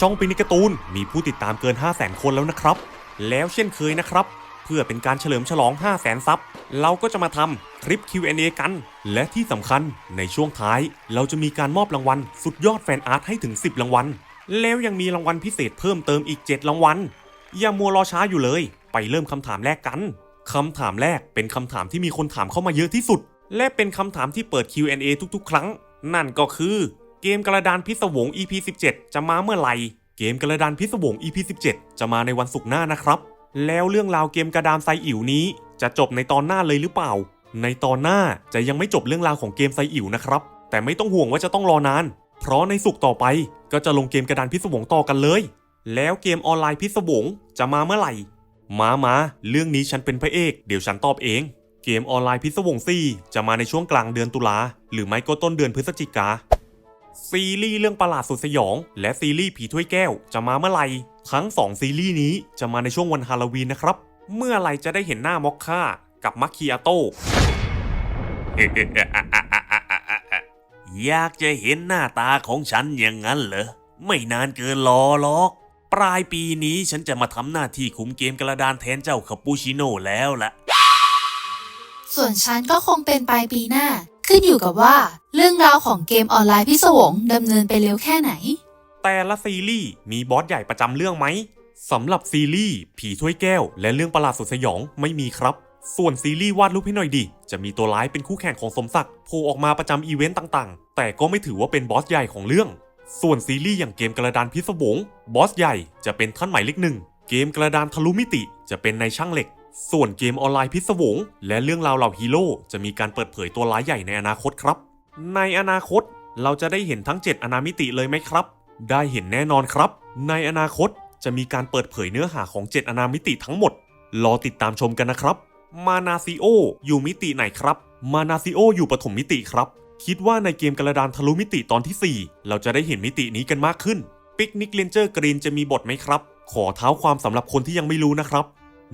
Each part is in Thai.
ช่องปินิกาตูนมีผู้ติดตามเกิน 5 0 0 0 0 0 คนแล้วนะครับ แล้วเช่นเคยนะครับ เพื่อเป็นการเฉลิมฉลอง 5 0 0 0 0 0ซับเราก็จะมาทำคลิป Q&A กัน และที่สำคัญในช่วงท้าย เราจะมีการมอบรางวัล สุดยอดแฟนอาร์ตให้ถึง 10 รางวัล แล้วยังมีรางวัลพิเศษเพิ่มเติมอีก 7 รางวัล อย่ามัวรอช้าอยู่เลย ไปเริ่มคำถามแรกกันคำถามแรกเป็นคำถามที่มีคนถามเข้ามาเยอะที่สุด และเป็นคำถามที่เปิด Q&A ทุกๆ ครั้ง นั่นก็คือ เกมกระดานพิศวง EP 17 จะมาเมื่อไหร่ เกมกระดานพิศวง EP 17 จะมาในวันศุกร์หน้านะครับ แล้วเรื่องราวเกมกระดานไซอิ๋วนี้ จะจบในตอนหน้าเลยหรือเปล่า ในตอนหน้าจะยังไม่จบเรื่องราวของเกมไซอิ๋วนะครับ แต่ไม่ต้องห่วงว่าจะต้องรอนาน เพราะในสุกร์ต่อไปก็จะลงเกมกระดานพิศวงต่อกันเลย แล้วเกมออนไลน์พิศวงจะมาเมื่อไหร่ มามาเรื่องนี้ฉันเป็นพระเอก เดี๋ยวฉันตอบเองเกมออนไลน์พิศวง4จะมาในช่วงกลางเดือนตุลาหรือไม่ก็ต้นเดือนพฤศจิกา ซีรีส์เรื่องประหลาดสุดสยอง และซีรีส์ผีถ้วยแก้วจะมาเมื่อไหร่ทั้ง 2 ซีรีส์นี้จะมาในช่วงวันฮาโลวีนนะครับ เมื่อไหร่จะได้เห็นหน้ามอคค่ากับมัคคิอาโต้อยากจะเห็นหน้าตาของฉันอย่างนั้นเหรอ ไม่นานเกินรอหรอก ปลายปีนี้ฉันจะมาทำหน้าที่คุมเกมกระดานแทนเจ้าคาปูชิโน่แล้วล่ะ ส่วนฉันก็คงเป็นปลายปีหน้า ขึ้นอยู่กับว่าเรื่องราวของเกมออนไลน์พิศวงดำเนินไปเร็วแค่ไหน แต่ละซีรีส์มีบอสใหญ่ประจำเรื่องไหมสำหรับซีรีส์ผีถ้วยแก้ว และเรื่องประหลาดสุดสยองไม่มีครับ ส่วนซีรีส์วาดรูปให้หน่อยดิ จะมีตัวร้ายเป็นคู่แข่งของสมศักดิ์โผล่ออกมาประจำอีเวนต์ต่างๆ แต่ก็ไม่ถือว่าเป็นบอสใหญ่ของเรื่อง ส่วนซีรีส์อย่างเกมกระดานพิศวงบอสใหญ่จะเป็นท่านหมายเลขหนึ่งเกมกระดานทะลุมิติจะเป็นนายช่างเหล็ก ส่วนเกมออนไลน์พิศวง และเรื่องราวเหล่าฮีโร่จะมีการเปิดเผยตัวร้ายใหญ่ในอนาคตครับ ในอนาคตเราจะได้เห็นทั้ง 7 อนามิติเลยไหมครับ ได้เห็นแน่นอนครับ ในอนาคตจะมีการเปิดเผยเนื้อหาของ 7 อนามิติทั้งหมด รอติดตามชมกันนะครับ มานาซิโออยู่มิติไหนครับ มานาซิโออยู่ปฐมมิติครับ คิดว่าในเกมกระดานทะลุมิติตอนที่ 4 เราจะได้เห็นมิตินี้กันมากขึ้นปิกนิกเลนเจอร์กรีนจะมีบทไหมครับ ขอเท้าความสำหรับคนที่ยังไม่รู้นะครับ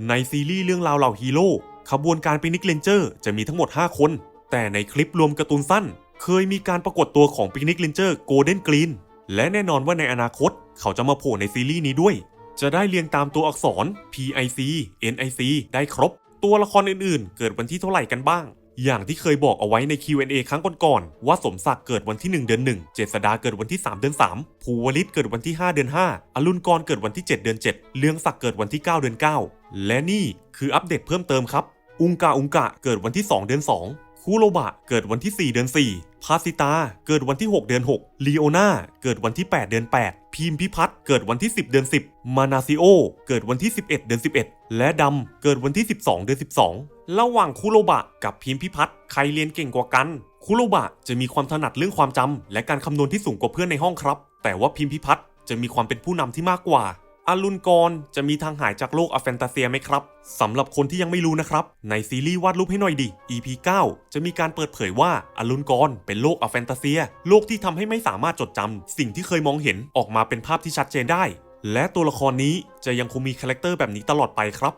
ในซีรีส์เรื่องราวเหล่าฮีโร่ขบวนการปิกนิกเลนเจอร์จะมีทั้งหมด 5 คน แต่ในคลิปรวมการ์ตูนสั้น เคยมีการปรากฏตัวของปิกนิกเลนเจอร์โกลเด้นกรีนและแน่นอนว่าในอนาคตเขาจะมาโผล่ในซีรีส์นี้ด้วย จะได้เรียงตามตัวอักษร PIC NIC ได้ครบ ตัวละครอื่นๆ เกิดวันที่เท่าไหร่กันบ้าง อย่างที่เคยบอกเอาไว้ใน Q&A ครั้งก่อนๆว่าสมศักดิ์เกิดวันที่ 1 เดือน 1 เจษดาเกิดวันที่ 3 เดือน 3 ภูวลิตเกิดวันที่ 5 เดือน 5 อรุณกรเกิดวันที่ 7 เดือน 7 เลืองศักดิ์เกิดวันที่ 9 เดือน 9 และนี่คืออัปเดตเพิ่มเติมครับ อุงกาอุงกะเกิดวันที่ 2 เดือน 2 คูโรบะเกิดวันที่ 4 เดือน 4 พาซิตา เกิดวันที่ 6 เดือน 6 ลีโอนาเกิดวันที่ 8 เดือน 8 พิมพิพัฒน์เกิดวันที่ 10 เดือน 10 มานาซิโอ เกิดวันที่ 11 เดือน 11 และดำ เกิดวันที่ 12 เดือน 12 ระหว่างคุโรบะกับพิมพิพัฒน์ใครเรียนเก่งกว่ากัน คุโรบะจะมีความถนัดเรื่องความจำและการคำนวณที่สูงกว่าเพื่อนในห้องครับ แต่ว่าพิมพิพัฒน์จะมีความเป็นผู้นำที่มากกว่า อรุณกรจะมีทางหายจากโลกอแฟนตาเซียไหมครับสำหรับคนที่ยังไม่รู้นะครับ ในซีรีส์วาดรูปให้หน่อยดิ EP 9 จะมีการเปิดเผยว่าอรุณกรเป็นโลกอแฟนตาเซีย โลกที่ทำให้ไม่สามารถจดจำสิ่งที่เคยมองเห็นออกมาเป็นภาพที่ชัดเจนได้ และตัวละครนี้จะยังคงมีคาแรคเตอร์แบบนี้ตลอดไปครับ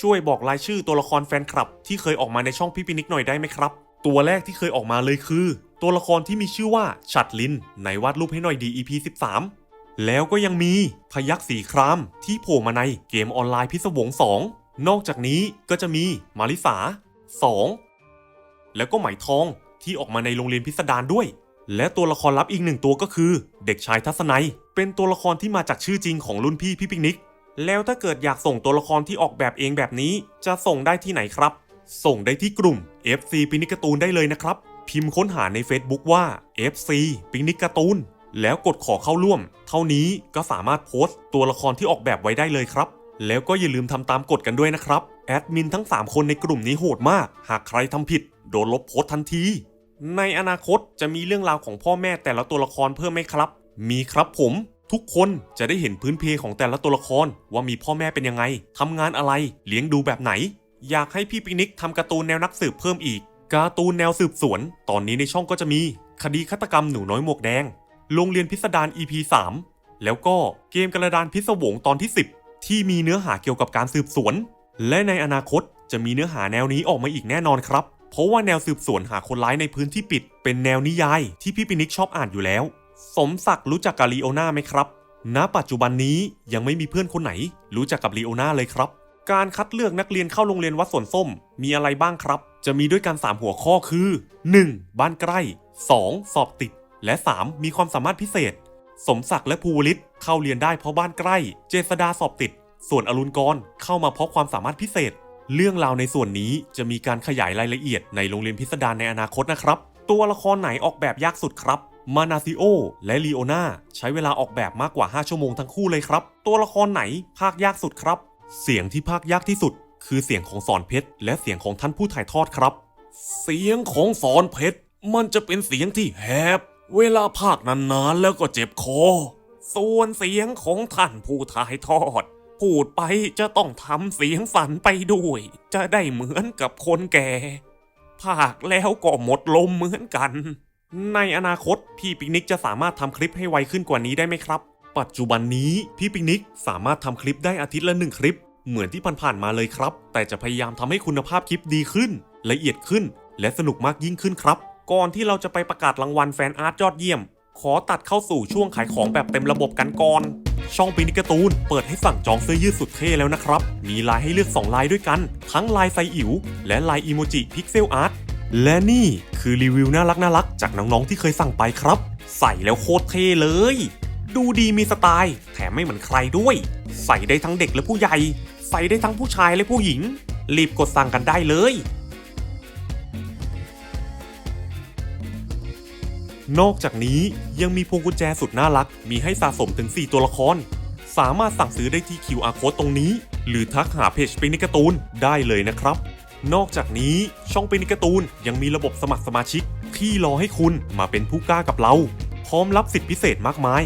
ช่วยบอกรายชื่อตัวละครแฟนคลับ ที่เคยออกมาในช่องพี่ปินิกหน่อยได้ไหมครับ ตัวแรกที่เคยออกมาเลยคือ ตัวละครที่มีชื่อว่าชัดลินในวาดรูปให้หน่อยดี EP 13 แล้วก็ยังมีพยักษ์สีครามที่โผล่มาในเกมออนไลน์พิศวง 2 นอกจากนี้ก็จะมีมาริสา 2 แล้วก็ไหมทองที่ออกมาในโรงเรียนพิสดารด้วย และตัวละครลับอีกหนึ่งตัวก็คือ เด็กชายทัศนัย เป็นตัวละครที่มาจากชื่อจริงของรุ่นพี่พี่ปิกนิก แล้วถ้าเกิดอยากส่งตัวละครที่ออกแบบเองแบบนี้ จะส่งได้ที่ไหนครับ ส่งได้ที่กลุ่ม FC ปินิกการ์ตูนได้เลยนะครับ พิมพ์ค้นหาใน Facebook ว่า FC ปินิกการ์ตูน แล้วกดขอเข้าร่วม เท่านี้ก็สามารถโพสต์ตัวละครที่ออกแบบไว้ได้เลยครับ แล้วก็อย่าลืมทำตามกฎกันด้วยนะครับ แอดมินทั้ง 3 คนในกลุ่มนี้โหดมาก หากใครทำผิด โดนลบโพสต์ทันที ในอนาคตจะมีเรื่องราวของพ่อแม่แต่ละตัวละครเพิ่มไหมครับ มีครับผม ทุกคนจะได้เห็นพื้นเพของแต่ละตัวละครว่ามีพ่อแม่เป็นยังไงทำงานอะไร เลี้ยงดูแบบไหน อยากให้พี่ปิกนิกทำการ์ตูนแนวนักสืบเพิ่มอีกการ์ตูนแนวสืบสวน ตอนนี้ในช่องก็จะมี คดีฆาตกรรมหนูน้อยหมวกแดง โรงเรียนพิสดาร EP 3 แล้วก็เกมกระดานพิศวงตอนที่ 10 ที่มีเนื้อหาเกี่ยวกับการสืบสวน และในอนาคตจะมีเนื้อหาแนวนี้ออกมาอีกแน่นอนครับ เพราะว่าแนวสืบสวนหาคนร้ายในพื้นที่ปิด เป็นแนวนิยายที่พี่ปินิกชอบอ่านอยู่แล้ว สมศักดิ์รู้จักกาลิโอนาไหมครับ ณ ปัจจุบันนี้ยังไม่มีเพื่อนคนไหน รู้จักกับลีโอนาเลยครับ การคัดเลือกนักเรียนเข้าโรงเรียนวัดสวนส้ม มีอะไรบ้างครับ จะมีด้วยกัน3หัวข้อคือ 1. บ้านใกล้ 2. สอบติด และ 3. มีความสามารถพิเศษ สมศักดิ์และภูวลิตเข้าเรียนได้เพราะบ้านใกล้ เจษดาสอบติด ส่วนอรุณกรเข้ามาเพราะความสามารถพิเศษ เรื่องราวในส่วนนี้จะมีการขยายรายละเอียดในโรงเรียนพิสดารในอนาคตนะครับ ตัวละครไหนออกแบบยากสุดครับมานาซิโอและลีโอนาใช้เวลาออกแบบมากกว่า 5 ชั่วโมงทั้งคู่เลยครับ ตัวละครไหนภาคยากสุดครับ เสียงที่ภาคยากที่สุด คือเสียงของสอนเพชรและเสียงของท่านผู้ถ่ายทอดครับ เสียงของสอนเพชรมันจะเป็นเสียงที่แหบ เวลาภาคนานๆแล้วก็เจ็บคอ ส่วนเสียงของท่านผู้ถ่ายทอด พูดไปจะต้องทำเสียงสั่นไปด้วย จะได้เหมือนกับคนแก่ ภาคแล้วก็หมดลมเหมือนกัน ในอนาคตพี่ปิกนิกจะสามารถทำคลิปให้ไวขึ้นกว่านี้ได้ไหมครับ ปัจจุบันนี้พี่ปิกนิกสามารถทำคลิปได้อาทิตย์ละหนึ่งคลิป เหมือนที่ผ่านๆมาเลยครับ แต่จะพยายามทำให้คุณภาพคลิปดีขึ้น ละเอียดขึ้น และสนุกมากยิ่งขึ้นครับ ก่อนที่เราจะไปประกาศรางวัลแฟนอาร์ตยอดเยี่ยม ขอตัดเข้าสู่ช่วงขายของแบบเต็มระบบกันก่อน ช่องปิกนิกาตูน เปิดให้สั่งจองเสื้อยืดสุดเท่แล้วนะครับ มีลายให้เลือก 2 ลายด้วยกัน ทั้งลายไซอิ๋วและลายอีโมจิพิกเซลอาร์ตและนี่คือรีวิวน่ารักน่ารักจากน้องๆที่เคยสั่งไปครับ ใส่แล้วโคตรเท่เลย ดูดีมีสไตล์ แถมไม่เหมือนใครด้วย ใส่ได้ทั้งเด็กและผู้ใหญ่ ใส่ได้ทั้งผู้ชายและผู้หญิง รีบกดสั่งกันได้เลย นอกจากนี้ยังมีพวงกุญแจสุดน่ารัก มีให้สะสมถึง 4 ตัวละคร สามารถสั่งซื้อได้ที่ QR code ตรงนี้ หรือทักหาเพจปินิกการ์ตูนได้เลยนะครับ นอกจากนี้ช่องปินิกการ์ตูนยังมีระบบสมัครสมาชิก ที่รอให้คุณมาเป็นผู้กล้ากับเรา พร้อมรับสิทธิพิเศษมากมาย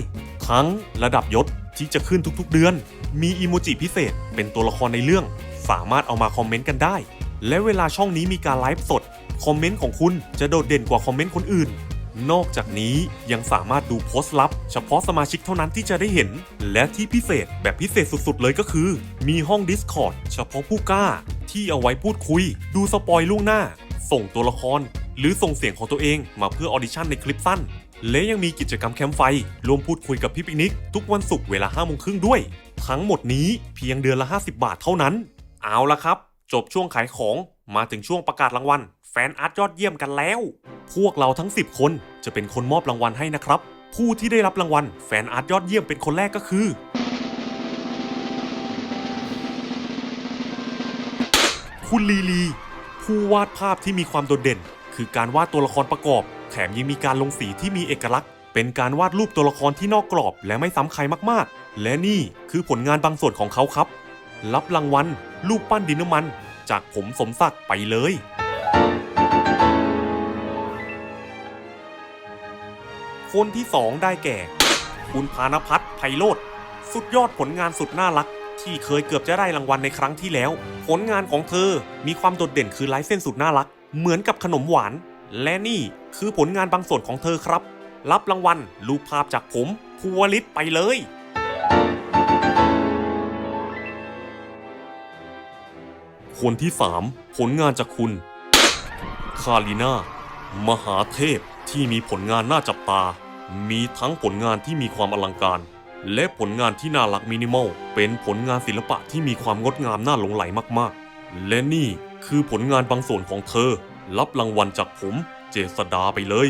ทั้งระดับยศที่จะขึ้นทุกๆเดือน มีอีโมจิพิเศษเป็นตัวละครในเรื่อง สามารถเอามาคอมเมนต์กันได้ และเวลาช่องนี้มีการไลฟ์สด คอมเมนต์ของคุณจะโดดเด่นกว่าคอมเมนต์คนอื่น นอกจากนี้ยังสามารถดูโพสต์ลับ เฉพาะสมาชิกเท่านั้นที่จะได้เห็น และที่พิเศษแบบพิเศษสุดๆ เลยก็คือ มีห้อง Discord เฉพาะผู้กล้า ที่เอาไว้พูดคุย ดูสปอยล่วงหน้า ส่งตัวละคร หรือส่งเสียงของตัวเองมาเพื่อออดิชั่นในคลิปสั้น และยังมีกิจกรรมแคมป์ไฟรวมพูดคุยกับพี่ปิกนิก ทุกวันศุกร์เวลา5โมงครึ่งด้วย ทั้งหมดนี้เพียงเดือนละ 50 บาทเท่านั้น เอาละครับ จบช่วงขายของ มาถึงช่วงประกาศรางวัล แฟนอาร์ตยอดเยี่ยมกันแล้ว พวกเราทั้ง 10 คนจะเป็นคนมอบรางวัลให้นะครับ ผู้ที่ได้รับรางวัล แฟนอาร์ตยอดเยี่ยมเป็นคนแรกก็คือ คุณลีลี ผู้วาดภาพที่มีความโดดเด่น คือการวาดตัวละครประกอบ แถมยังมีการลงสีที่มีเอกลักษณ์ เป็นการวาดรูปตัวละครที่นอกกรอบ และไม่ซ้ำใครมากๆ และนี่คือผลงานบางส่วนของเขาครับ รับรางวัลรูปปั้นดินน้ำมัน จากผมสมศักดิ์ไปเลย คนที่สองได้แก่ คุณพานพัฒน์ไพโรธสุดยอดผลงานสุดน่ารัก ที่เคยเกือบจะได้รางวัลในครั้งที่แล้ว ผลงานของเธอมีความโดดเด่นคือลายเส้นสุดน่ารัก เหมือนกับขนมหวาน และนี่คือผลงานบางส่วนของเธอครับ รับรางวัลรูปภาพจากผมภูวลิตไปเลย คนที่3ผลงานจากคุณ คาริน่ามหาเทพที่มีผลงานน่าจับตา มีทั้งผลงานที่มีความอลังการ และผลงานที่น่ารักมินิมอล เป็นผลงานศิลปะที่มีความงดงามน่าหลงไหลมากๆ และนี่คือผลงานบางส่วนของเธอ รับรางวัลจากผมเจษดาไปเลย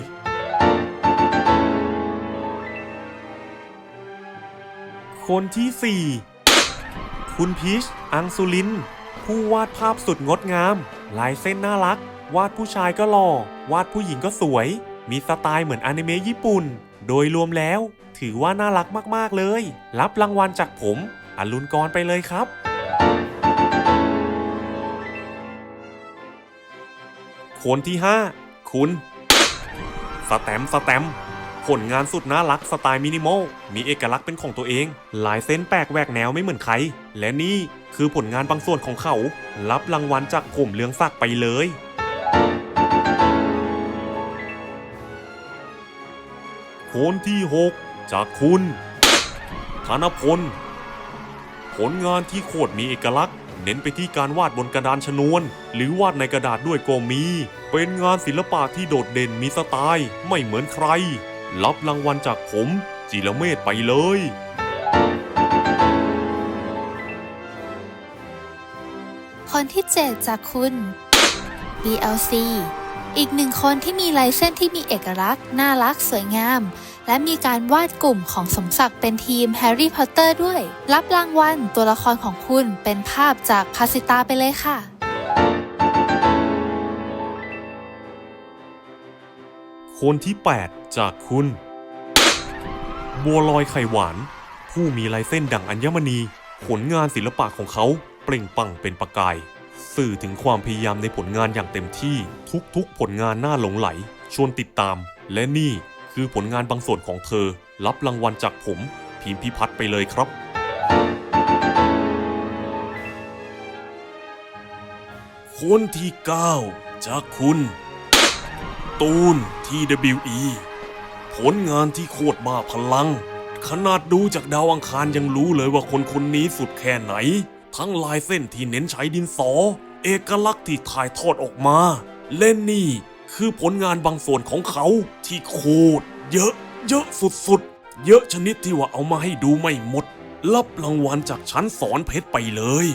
คนที่ 4 คุณพีชอังสุลิน ผู้วาดภาพสุดงดงาม ลายเส้นน่ารัก วาดผู้ชายก็หล่อ วาดผู้หญิงก็สวย มีสไตล์เหมือนอนิเมะญี่ปุ่น โดยรวมแล้ว ถือว่าน่ารักมากๆเลย รับรางวัลจากผม อรุณกรไปเลยครับ คนที่ 5 คุณ สแตมสแตม ผลงานสุดน่ารักสไตล์มินิมอล มีเอกลักษณ์เป็นของตัวเอง หลายเส้นแปลกแหวกแนวไม่เหมือนใคร และนี่คือผลงานบางส่วนของเขา รับรางวัลจากผมเลืองศักไปเลยคนที่ 6 จากคุณธนพล ผลงานที่โคตรมีเอกลักษณ์ เน้นไปที่การวาดบนกระดานชนวน หรือวาดในกระดาษด้วยก็มี เป็นงานศิลปะที่โดดเด่นมีสไตล์ ไม่เหมือนใคร รับรางวัลจากผมจิรเมธไปเลย คนที่7จากคุณ BLC อีกหนึ่งคนที่มีลายเส้นที่มีเอกลักษณ์ น่ารักสวยงาม และมีการวาดกลุ่มของสมศักดิ์เป็นทีมแฮร์รี่พอตเตอร์ด้วย รับรางวัลตัวละครของคุณเป็นภาพจากพาสิตาไปเลยค่ะ คนที่ 8 จากคุณ บัวลอยไข่หวาน ผู้มีลายเส้นดั่งอัญมณี ผลงานศิลปะของเขาเปล่งปลั่งเป็นประกาย สื่อถึงความพยายามในผลงานอย่างเต็มที่ทุกๆ ผลงานน่าหลงไหล ชวนติดตาม และนี่คือผลงานบางส่วนของเธอ รับรางวัลจากผมพิมพิพัฒน์ไปเลยครับคนที่ 9 จากคุณ ตูน TWE ผลงานที่โคตรบ้าพลัง ขนาดดูจากดาวอังคารยังรู้เลยว่าคนคนนี้สุดแค่ไหน ทั้งลายเส้นที่เน้นใช้ดินสอ เอกลักษณ์ที่ถ่ายทอดออกมา เล่นนี่คือผลงานบางส่วนของเขาที่โคตรเยอะ เยอะสุดๆ เยอะชนิดที่ว่าเอามาให้ดูไม่หมด รับรางวัลจากชั้นสอนเพชรไปเลย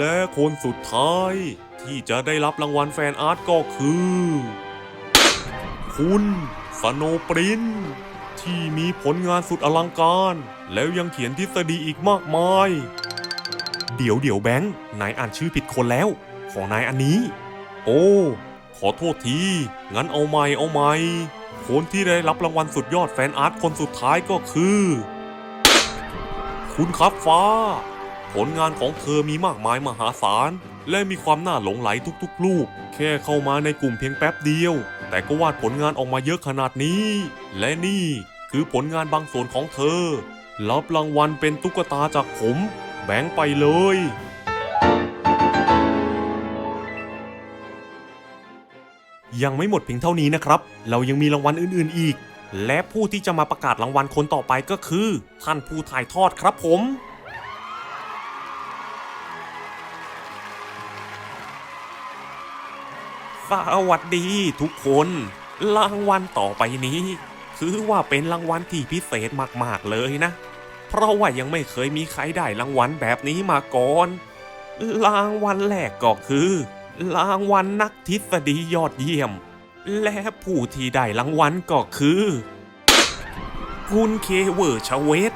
และคนสุดท้าย ที่จะได้รับรางวัลแฟนอาร์ตก็คือ คุณสโนปรินท์ที่มีผลงานสุดอลังการ แล้วยังเขียนทฤษฎีอีกมากมาย เดี๋ยวเดี๋ยวแบงค์นายอ่านชื่อผิดคนแล้ว ของนายอันนี้ โอ้ ขอโทษที งั้นเอาใหม่เอาใหม่คนที่ได้รับรางวัลสุดยอดแฟนอาร์ตคนสุดท้ายก็คือ คุณครับฟ้า ผลงานของเธอมีมากมายมหาศาล และมีความน่าหลงไหลทุกๆลูกแค่เข้ามาในกลุ่มเพียงแป๊บเดียว แต่ก็วาดผลงานออกมาเยอะขนาดนี้ และนี่คือผลงานบางส่วนของเธอ รับรางวัลเป็นตุ๊กตาจากผม แบ่งไปเลยยังไม่หมดเพียงเท่านี้นะครับ เรายังมีรางวัลอื่นๆอีก และผู้ที่จะมาประกาศรางวัลคนต่อไปก็คือ ท่านผู้ถ่ายทอดครับผม สวัสดีทุกคน รางวัลต่อไปนี้ถือว่าเป็นรางวัลที่พิเศษมากๆเลยนะ เพราะว่ายังไม่เคยมีใครได้รางวัลแบบนี้มาก่อน รางวัลแรกก็คือ รางวัลนักทฤษฎียอดเยี่ยม และผู้ที่ได้รางวัลก็คือ คุณเคเวอร์ชเวต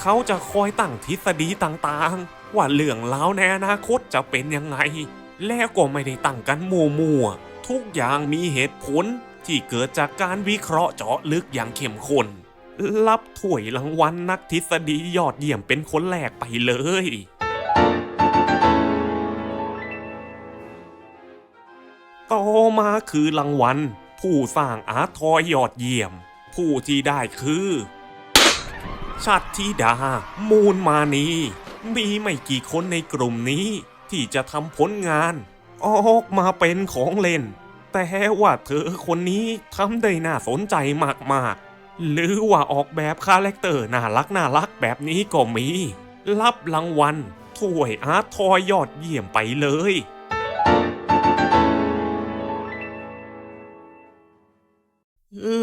เขาจะคอยตั้งทฤษฎีต่างๆ ว่าเรื่องราวในอนาคตจะเป็นยังไง แล้วก็ไม่ได้ตั้งกันมั่วๆ ทุกอย่างมีเหตุผลที่เกิดจากการวิเคราะห์เจาะลึกอย่างเข้มข้นรับถ้วยรางวัลนักทฤษฎียอดเยี่ยมเป็นคนแรกไปเลย ต่อมาคือรางวัล ผู้สร้างอาร์ทอยยอดเยี่ยม ผู้ที่ได้คือชัดธิดา มูลมานี มีไม่กี่คนในกลุ่มนี้ที่จะทำผลงาน ออกมาเป็นของเล่น แต่ว่าเธอคนนี้ทำได้น่าสนใจมากๆ หรือว่าออกแบบคาแรคเตอร์น่ารักน่ารักแบบนี้ก็มี รับรางวัลถ้วยอาร์ตทอยยอดเยี่ยมไปเลย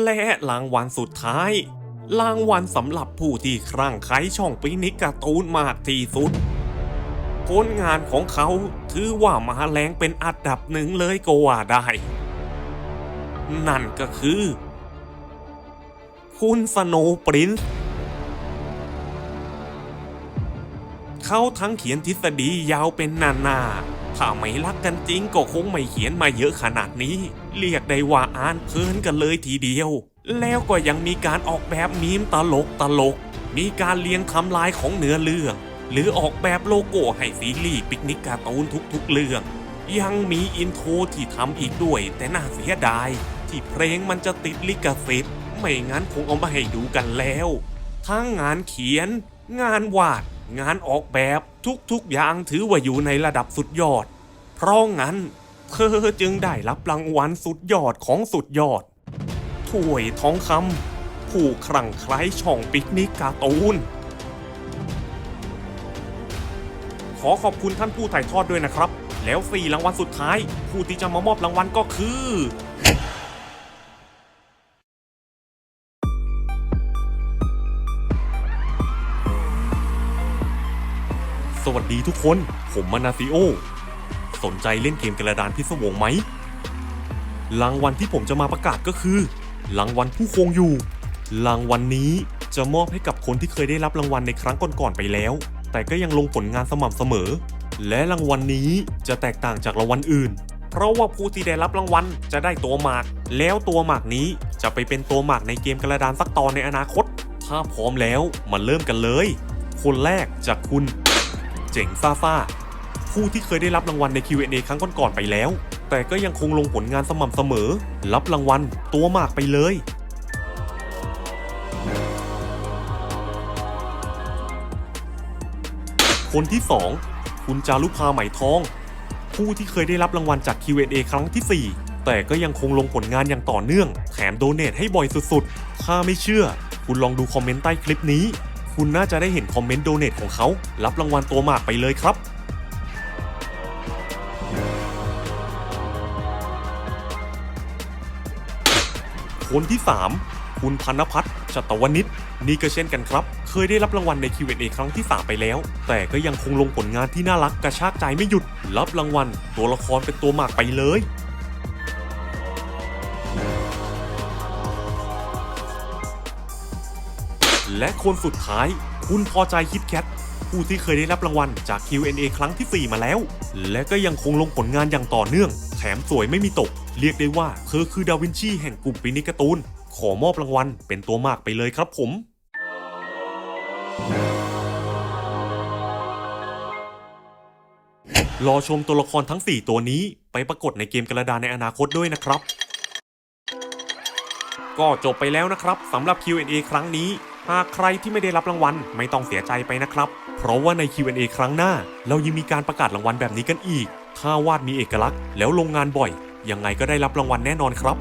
และรางวัลสุดท้าย รางวัลสำหรับผู้ที่ครั่งไคล้ช่องปินิกการ์ตูนมากที่สุด ผลงานของเขาถือว่ามาแรงเป็นอันดับหนึ่งเลยก็ว่าได้ นั่นก็คือ คุณสโนปรินซ์เขาทั้งเขียนทฤษฎียาวเป็นนานาถ้าไม่รักกันจริงก็คงไม่เขียนมาเยอะขนาดนี้ เรียกได้ว่าอ่านเพลินกันเลยทีเดียว แล้วก็ยังมีการออกแบบมีมตลกตลก มีการเรียงทำลายของเนื้อเรื่อง หรือออกแบบโลโก้ให้ซีรีส์ปิกนิกการ์ตูนทุกๆเรื่อง ยังมีอินโทรที่ทำอีกด้วย แต่น่าเสียดาย ที่เพลงมันจะติดลิขสิทธิ์ไม่งั้นคงเอามาให้ดูกันแล้ว ทั้งงานเขียน งานวาด งานออกแบบทุกๆอย่างถือว่าอยู่ในระดับสุดยอด เพราะงั้นเธอจึงได้รับรางวัลสุดยอดของสุดยอด ถ้วยทองคำผู้ครั่งไคล้ช่องปิกนิกการ์ตูน ขอขอบคุณท่านผู้ถ่ายทอดด้วยนะครับ แล้ว4รางวัลสุดท้าย ผู้ที่จะมามอบรางวัลก็คือสวัสดีทุกคน ผมมานาซิโอ สนใจเล่นเกมกระดานพิศวงไหม รางวัลที่ผมจะมาประกาศก็คือ รางวัลผู้คงอยู่ รางวัลนนี้จะมอบให้กับคนที่เคยได้รับรางวัลในครั้งก่อนๆไปแล้ว แต่ก็ยังลงผลงานสม่ำเสมอ และรางวัลนี้จะแตกต่างจากรางวัลอื่น เพราะว่าผู้ที่ได้รับรางวัลจะได้ตัวหมาก แล้วตัวหมากนี้จะไปเป็นตัวหมากในเกมกระดานสักตอนในอนาคต ถ้าพร้อมแล้วมาเริ่มกันเลย คนแรกจากคุณ เจ๋งซ่าซ่าผู้ที่เคยได้รับรางวัลใน Q&A ครั้งก่อนๆไปแล้ว แต่ก็ยังคงลงผลงานสม่ำเสมอ รับรางวัลตัวหมากไปเลย คนที่ 2 คุณจารุภาไหมทอง ผู้ที่เคยได้รับรางวัลจาก Q&A ครั้งที่ 4 แต่ก็ยังคงลงผลงานอย่างต่อเนื่อง แถมโดเนทให้บ่อยสุดๆ ถ้าไม่เชื่อ คุณลองดูคอมเมนต์ใต้คลิปนี้ คุณน่าจะได้เห็นคอมเมนต์โดเนทของเขา รับรางวัลตัวหมากไปเลยครับคนที่ 3 คุณพันพัฒน์ชตวนิชนี่ก็เช่นกันครับ เคยได้รับรางวัลใน Q&A ครั้งที่ 3 ไปแล้ว แต่ก็ยังคงลงผลงานที่น่ารักกระชากใจไม่หยุด รับรางวัล ตัวละครเป็นตัวหมากไปเลยและคนสุดท้าย คุณพอใจคิดแคทผู้ที่เคยได้รับรางวัลจาก Q&A ครั้งที่ 4 มาแล้ว และก็ยังคงลงผลงานอย่างต่อเนื่อง แถมสวยไม่มีตก เรียกได้ว่าเธอคือดาวินชีแห่งกลุ่มปินิการ์ตูน ขอมอบรางวัลเป็นตัวมากไปเลยครับผม รอชมตัวละครทั้ง 4 ตัวนี้ไปปรากฏในเกมกระดานในอนาคตด้วยนะครับ ก็จบไปแล้วนะครับสำหรับ Q&A ครั้งนี้ หากใครที่ไม่ได้รับรางวัลไม่ต้องเสียใจไปนะครับ เพราะว่าใน Q&A ครั้งหน้า เรายังมีการประกาศรางวัลแบบนี้กันอีก ถ้าวาดมีเอกลักษณ์แล้วลงงานบ่อยยังไงก็ได้รับรางวัลแน่นอนครับ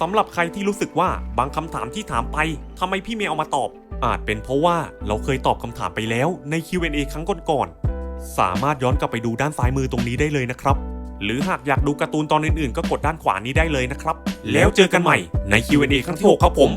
สำหรับใครที่รู้สึกว่าบางคำถามที่ถามไปทำไมพี่เมย์เอามาตอบ อาจเป็นเพราะว่าเราเคยตอบคำถามไปแล้วใน Q&A ครั้งก่อนๆ สามารถย้อนกลับไปดูด้านซ้ายมือตรงนี้ได้เลยนะครับ หรือหากอยากดูการ์ตูนตอนอื่นๆ ก็กดด้านขวานี้ได้เลยนะครับ แล้วเจอกันใหม่ใน Q&A ครั้งที่ 6 ครับผม